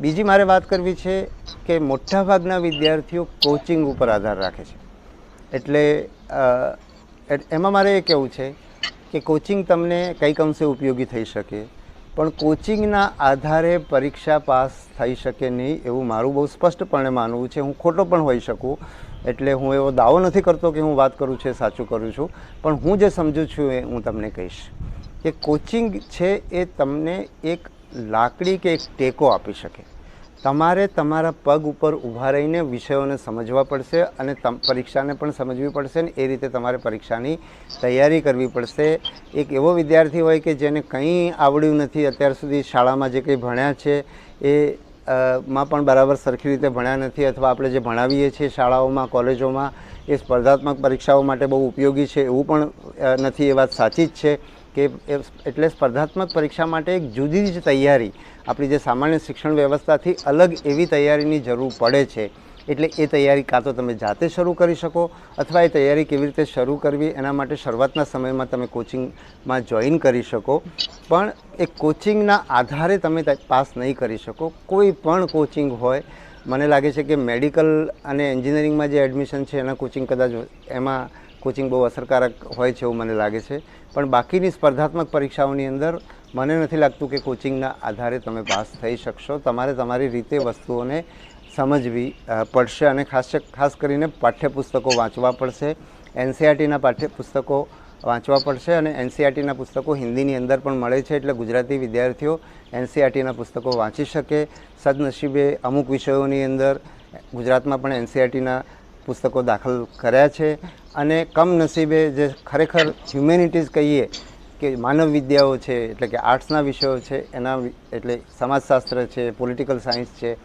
બીજી મારે વાત કરવી છે કે મોટાભાગના વિદ્યાર્થીઓ કોચિંગ ઉપર આધાર રાખે છે. એટલે એમાં મારે એ કહેવું છે કે કોચિંગ તમને કંઈક અંશે ઉપયોગી થઈ શકે, પણ કોચિંગના આધારે પરીક્ષા પાસ થઈ શકે નહીં એવું મારું બહુ સ્પષ્ટપણે માનવું છે. હું ખોટો પણ હોઈ શકું, એટલે હું એવો દાવો નથી કરતો કે હું વાત કરું છું સાચું કરું છું, પણ હું જે સમજુ છું એ હું તમને કહીશ કે કોચિંગ છે એ તમને એક લાકડી કે એક ટેકો આપી શકે. તમારે તમારા પગ ઉપર ઊભા રહીને વિષયોને સમજવા પડશે અને પરીક્ષાને પણ સમજવી પડશે ને એ રીતે તમારે પરીક્ષાની તૈયારી કરવી પડશે. એક એવો વિદ્યાર્થી હોય કે જેને કંઈ આવડ્યું નથી, અત્યાર સુધી શાળામાં જે કંઈ ભણ્યા છે, એ માં પણ બરાબર સરખી રીતે ભણ્યા નથી અથવા આપણે જે ભણાવીએ છીએ શાળાઓમાં, કોલેજોમાં, એ સ્પર્ધાત્મક પરીક્ષાઓ માટે બહુ ઉપયોગી છે એવું પણ નથી એ વાત સાચી જ છે. કે એટલે સ્પર્ધાત્મક પરીક્ષા માટે એક જુદી જ તૈયારી, આપણી જે સામાન્ય શિક્ષણ વ્યવસ્થાથી અલગ એવી તૈયારીની જરૂર પડે છે. એટલે એ તૈયારી કાં તો તમે જાતે શરૂ કરી શકો અથવા એ તૈયારી કેવી રીતે શરૂ કરવી એના માટે શરૂઆતના સમયમાં તમે કોચિંગમાં જોઈન કરી શકો. પણ એ કોચિંગના આધારે તમે પાસ નહીં કરી શકો. કોઈ પણ કોચિંગ હોય, મને લાગે છે કે મેડિકલ અને એન્જિનિયરિંગમાં જે એડમિશન છે એના કોચિંગ કદાચ એમાં કોચિંગ બહુ અસરકારક હોય છે એવું મને લાગે છે. પણ બાકીની સ્પર્ધાત્મક પરીક્ષાઓની અંદર મને નથી લાગતું કે કોચિંગના આધારે તમે પાસ થઈ શકશો. તમારે તમારી રીતે વસ્તુઓને સમજવી પડશે અને ખાસ ખાસ કરીને પાઠ્યપુસ્તકો વાંચવા પડશે. એનસીઆરટીના પાઠ્યપુસ્તકો વાંચવા પડશે અને એનસીઆરટીના પુસ્તકો હિન્દીની અંદર પણ મળે છે એટલે ગુજરાતી વિદ્યાર્થીઓ એનસીઆરટીના પુસ્તકો વાંચી શકે. સદનસીબે અમુક વિષયોની અંદર ગુજરાતમાં પણ એનસીઆરટીના પુસ્તકો દાખલ કર્યા છે. અને કમનસીબે જે ખરેખર હ્યુમેનિટીઝ કહીએ કે માનવ વિદ્યાઓ છે, એટલે કે આર્ટ્સના વિષયો છે, એના એટલે સમાજશાસ્ત્ર છે પોલિટિકલ સાયન્સ છે,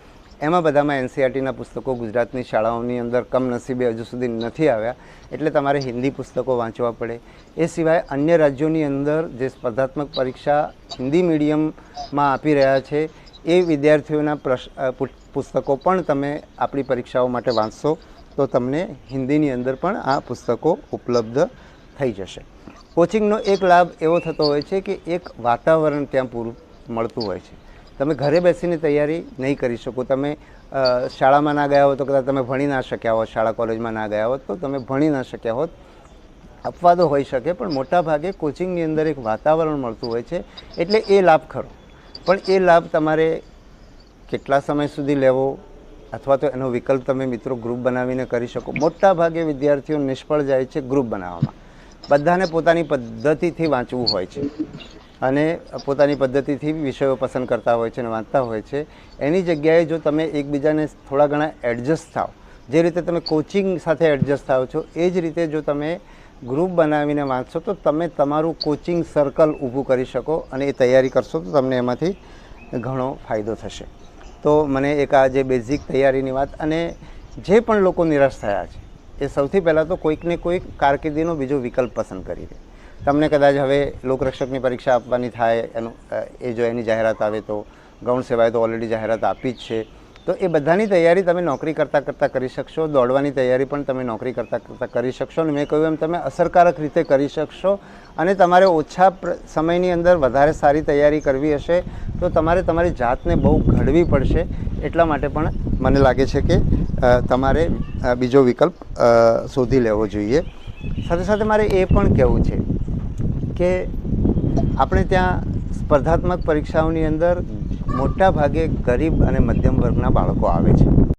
એમાં બધામાં એનસીઆરટીના પુસ્તકો ગુજરાતની શાળાઓની અંદર કમનસીબે હજુ સુધી નથી આવ્યા, એટલે તમારે હિન્દી પુસ્તકો વાંચવા પડે. એ સિવાય અન્ય રાજ્યોની અંદર જે સ્પર્ધાત્મક પરીક્ષા હિન્દી મીડિયમમાં આપી રહ્યા છે, એ વિદ્યાર્થીઓના પુસ્તકો પણ તમે આપણી પરીક્ષાઓ માટે વાંચશો. તો તમને હિન્દીની અંદર પણ આ પુસ્તકો ઉપલબ્ધ થઈ જશે. કોચિંગનો એક લાભ એવો થતો હોય છે કે એક વાતાવરણ ત્યાં પૂરું મળતું હોય છે. તમે ઘરે બેસીને તૈયારી નહીં કરી શકો. તમે શાળામાં ના ગયા હો તો કદાચ તમે ભણી ના શક્યા હોત, શાળા કોલેજમાં ના ગયા હોત તો તમે ભણી ના શક્યા હોત. અપવાદો હોઈ શકે પણ મોટા ભાગે કોચિંગની અંદર એક વાતાવરણ મળતું હોય છે એટલે એ લાભ ખરો. પણ એ લાભ તમારે કેટલા સમય સુધી લેવો? અથવા તો એનો વિકલ્પ તમે મિત્રો ગ્રુપ બનાવીને કરી શકો. મોટા ભાગે વિદ્યાર્થીઓ નિષ્ફળ જાય છે ગ્રુપ બનાવવામાં. બધાને પોતાની પદ્ધતિથી વાંચવું હોય છે. અને પોતાની પદ્ધતિથી વિષયો પસંદ કરતા હોય છે અને વાંચતા હોય છે. એની જગ્યાએ જો તમે એકબીજાને થોડા ઘણા એડજસ્ટ થાવ જે રીતે તમે કોચિંગ સાથે એડજસ્ટ થાવ છો, એ જ રીતે જો તમે ગ્રુપ બનાવીને વાંચશો, તો તમે તમારું કોચિંગ સર્કલ ઊભું કરી શકો અને એ તૈયારી કરશો, તો તમને એમાંથી ઘણો ફાયદો થશે. તો મને એક આ જે બેઝિક તૈયારીની વાત અને જે પણ લોકો નિરાશ થયા છે, એ સૌથી પહેલાં તો કોઈકને કોઈક કારકિર્દીનો બીજો વિકલ્પ પસંદ કરી દે. તમને કદાચ હવે લોકરક્ષકની પરીક્ષા આપવાની થાય, એનું એ જો એની જાહેરાત આવે તો, ગૌણ સેવાએ તો ઓલરેડી જાહેરાત આપી જ છે. તો એ બધાની તૈયારી તમે નોકરી કરતાં કરતાં કરી શકશો, દોડવાની તૈયારી પણ તમે નોકરી કરતાં કરતાં કરી શકશો અને મેં કહ્યું એમ તમે અસરકારક રીતે કરી શકશો અને તમારે ઓછા સમયની અંદર વધારે સારી તૈયારી કરવી હશે તો તમારે તમારી જાતને બહુ ઘડવી પડશે એટલા માટે પણ મને લાગે છે કે તમારે બીજો વિકલ્પ શોધી લેવો જોઈએ. સાથે સાથે મારે એ પણ કહેવું છે કે આપણે ત્યાં સ્પર્ધાત્મક પરીક્ષાઓની અંદર મોટા ભાગે ગરીબ અને મધ્યમ વર્ગના બાળકો આવે છે.